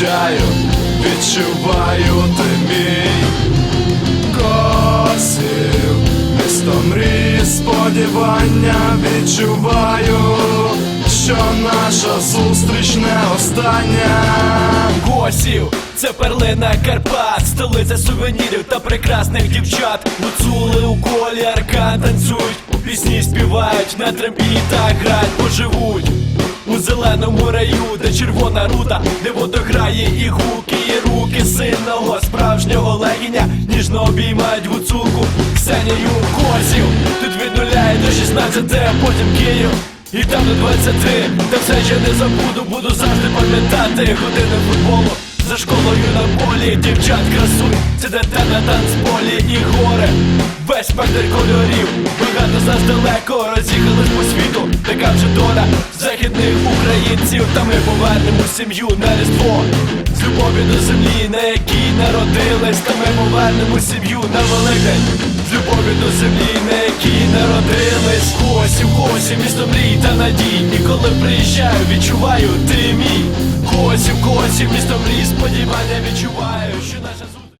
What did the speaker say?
приїжджаю, відчуваю ти мій Косів, місто мрій, сподівання відчуваю, що наша зустріч не остання. Косів, це перлина Карпат, столиця сувенірів та прекрасних дівчат. Гуцули у колі аркан танцюють, у пісні співають, на трембітах грають, поживуть. У зеленому раю, де червона рута, де водограє і гуки, і руки сильного справжнього легіня ніжно обіймають гуцулку Ксенію Косів. Тут від нуля і до 16, а потім Київ. І там до 20, та все ще не забуду, буду завжди пам'ятати години футболу. За школою на полі дівчат красуй, це дете на танцполі і гори, весь спектр кольорів, багато нас далеко роз'їхались по світу, українців, та ми повернемо сім'ю на різдво. З любові до землі, на якій народились, та ми повернемо сім'ю на великдень. З любові до землі, на якій народились. Косів, косів, місто мрій та надій. І коли приїжджаю, відчуваю, ти мій. Косів, косів, місто мрій, сподівання відчуваю,